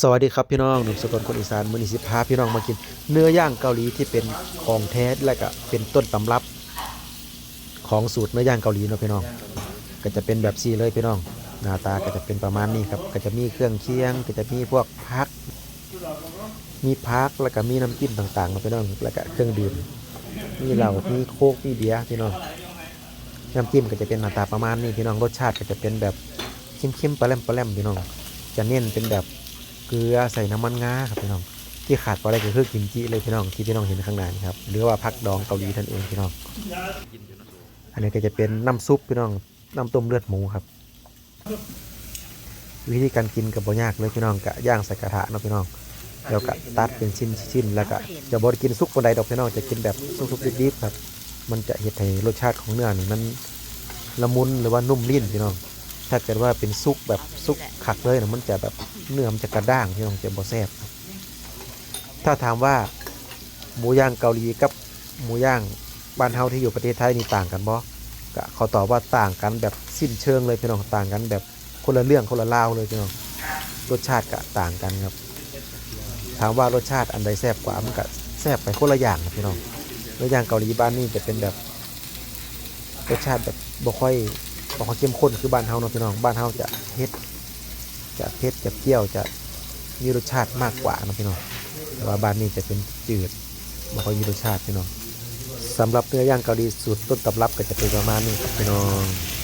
สวัสดีครับพี่น้องหนุ่มสกลคนอีสานมือนิสิพาพี่น้องมากิน เนื้อย่างเกาหลีที่เป็นของแท้และก็เป็นต้นตำรับ ของสูตรเนื้อย่างเกาหลีเนาะพี่น้อง ก็จะเป็นแบบซีเลยพี่น้อง หน้าตาก็จะเป็นประมาณนี้ครับ ก็จะมีเครื่องเคียง ก็จะมีพวกพัก มีพักแล้วก็มีน้ำจิ้มต่างๆเนาะพี่น้องแล้วก็เครื่องดื่มมีเหล้ามีโค้กมีเบียร์พี่น้องน้ำจิ้มก็จะเป็นหน้าตาประมาณนี้พี่น้องรสชาติก็จะเป็นแบบเข้มๆปลาแรมปลาแรมพี่น้อง จะเน้นเป็นแบบ เกลือใส่น้ำมันงาครับพี่น้องที่ขาดไปได้ก็คือกิมจิเลยพี่น้องที่พี่น้องเห็นข้างหน้านี่ครับหรือว่าผักดองเกาหลีท่านเองพี่น้อง อันนี้ก็จะเป็นน้ำซุปพี่น้องน้ำต้มเลือดหมูครับ วิธีการกินกับบยากเลยพี่น้องกะย่างใส่กระทะเนาะพี่น้องแล้วก็ตัดเป็นชิ้นชิ้นๆแล้วก็จะบดกินซุปบนใดดอกพี่น้องจะกินแบบซุปๆดิบๆครับ มันจะเห็ดให้รสชาติของเนื้อนี่มันละมุนหรือว่านุ่มลิ้นพี่น้อง ถ้าเกิดว่าเป็นซุปแบบซุปขักเลยนะมันจะแบบเนื้อมันจะกระด้างพี่น้องจะบ่แซ่บครับถ้าถามว่าหมูย่างเกาหลีกับหมูย่างบ้านเฮาที่อยู่ประเทศไทยนี่ต่างกันบ่ก็เขาตอบว่าต่างกันแบบสิ้นเชิงเลยพี่น้องต่างกันแบบคนละเรื่องคนละราวเลยพี่น้องรสชาติก็ต่างกันครับ ถามว่ารสชาติอันใดแซ่บกว่ามันก็แซ่บไปคนละอย่างครับพี่น้องเนื้อย่างเกาหลีบ้านนี่จะเป็นแบบรสชาติแบบบ่ค่อย บอกว่าเข้มข้นคือบ้านเฮาเนาะพี่น้องบ้านเฮาจะเผ็ดจะเผ็ดจะเปรี้ยวจะมีรสชาติมากกว่าเนาะพี่น้องแต่ว่าบ้านนี้จะเป็นจืดบ่ค่อยมีรสชาติพี่น้องสำหรับเนื้อย่างเกาหลีสูตรต้นตำรับก็จะเป็นประมาณนี้ครับพี่น้อง